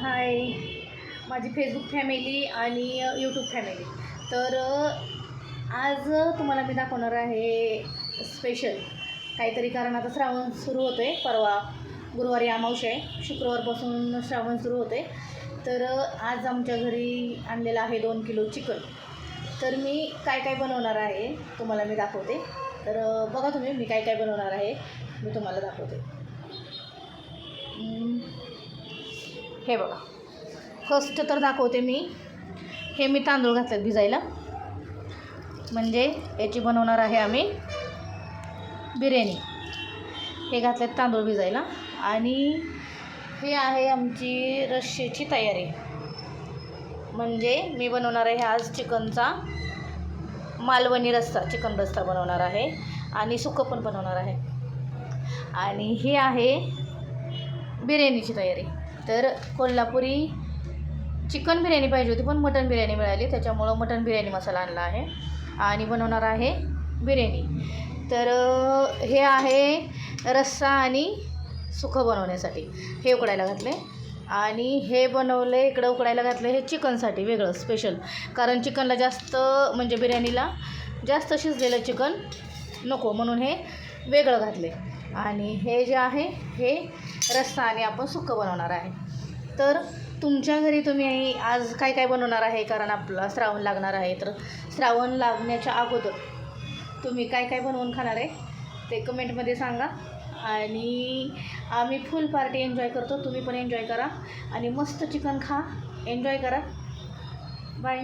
हाय. माझी Facebook family आणि YouTube family तर आज तुम्हाला मी दाखवणार आहे स्पेशल काहीतरी कारण आता श्रावण सुरू होतो आहे परवा गुरुवारी अमावस्या आहे. शुक्रवारपासून श्रावण सुरू होते तर आज आमच्या घरी आणलेलं आहे दोन किलो चिकन. तर मी काय काय बनवणार आहे तुम्हाला मी दाखवते. तर बघा तुम्ही मी काय काय बनवणार आहे. मी तुम्हाला दाखवते. हे बघा. फर्स्ट तर दाखवते मी. हे मी तांदूळ घातलेत भिजायला. म्हणजे याची बनवणार आहे आम्ही बिर्याणी. हे घातलेत तांदूळ भिजायला. आणि हे आहे आमची रश्शेची तयारी. म्हणजे मी बनवणार आहे आज चिकनचा मालवणी रस्सा चिकन रस्सा बनवणार आहे. आणि सुकं पण बनवणार आहे. आणि हे आहे बिर्याणीची तयारी. तर कोल्हापुरी चिकन बिर्याणी पाहिजे होती पण मटन बिर्याणी मिळाली. त्याच्यामुळं मटन बिर्याणी मसाला आणला आहे. आणि बनवणार आहे बिर्याणी. तर हे आहे रस्सा आणि सुखं बनवण्यासाठी. हे उकडायला घातले आणि हे बनवले इकडं उकडायला घातले हे चिकनसाठी वेगळं स्पेशल कारण चिकनला जास्त म्हणजे बिर्याणीला जास्त शिजलेलं चिकन नको म्हणून हे वेगळं घातले आणि हे जे आहे हे रस्सा आणि आपण सुकं बनवणार आहे. तर तुमच्या घरी तुम्ही आज काय काय बनवणार आहे? कारण आपला श्रावण लागणार आहे. तर श्रावण लागण्याच्या अगोदर तुम्ही काय काय बनवून खाणार आहे? ते कमेंटमध्ये सांगा. आणि आम्ही फुल पार्टी एन्जॉय करतो. तुम्ही पण एन्जॉय करा. आणि मस्त चिकन खा. एन्जॉय करा. बाय